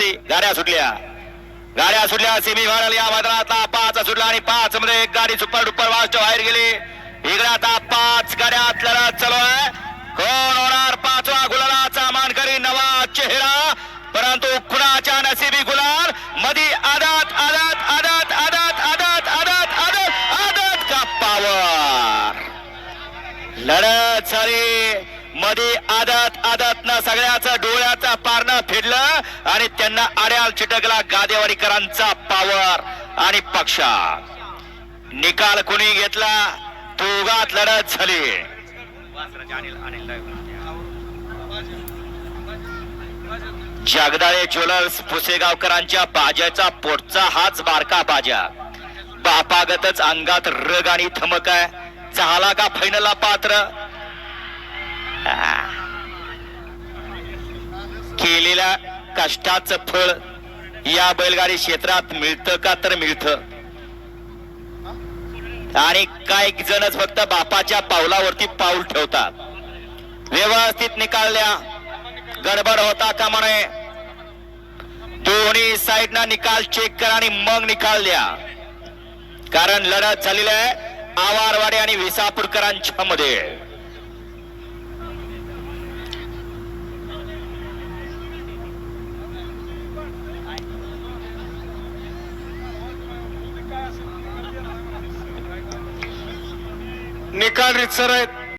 वरती गाड्या सुटल्या. गाड्या सुटल्या सेमी फायनल या मैदानातला पाच सुटला आणि पाच मध्ये एक गाडी सुपर डुपर वाजच्या बाहेर गेली. इकडे आता पाच गाड्या लढत चालू आहे. कोण होणार पाचवा गुलालाचा मानकरी नवा चेहरा? परंतु कुणाच्या नसिबी गुलाल मधी आदात आदात आदात आदात आदात आदात आदात आदात का पावर लढत झाली. मध्ये आदत आदतनं सगळ्याचा डोळ्याचा पारणं फिरलं आणि त्यांना आड्याल चिटकला गादेवाडीकरांचा पावर आणि पक्षा निकाल कुणी घेतला? दोघात लढत झाली. जगदाळे ज्वेलर्स पुसेगावकरांच्या बाजाचा पोटचा हाच बारका बाजा. बापागतच अंगात रग आणि थमक आहे. झाला का फायनलला पात्र? केलेल्या कष्टाचं फळ या बैलगाडी क्षेत्रात मिळतं का तर मिळतं. आणि काही जणच फक्त बापाच्या पावलावरती पाऊल ठेवतात. व्यवस्थित निकालल्या गडबड होता का म्हणे? दोन्ही साईडना निकाल चेक करा आणि मग निकाल द्या. कारण लढत झालेली आहे आवारवाडी आणि विसापूरकरांच्या मध्ये. निकाल रितसर आहेत.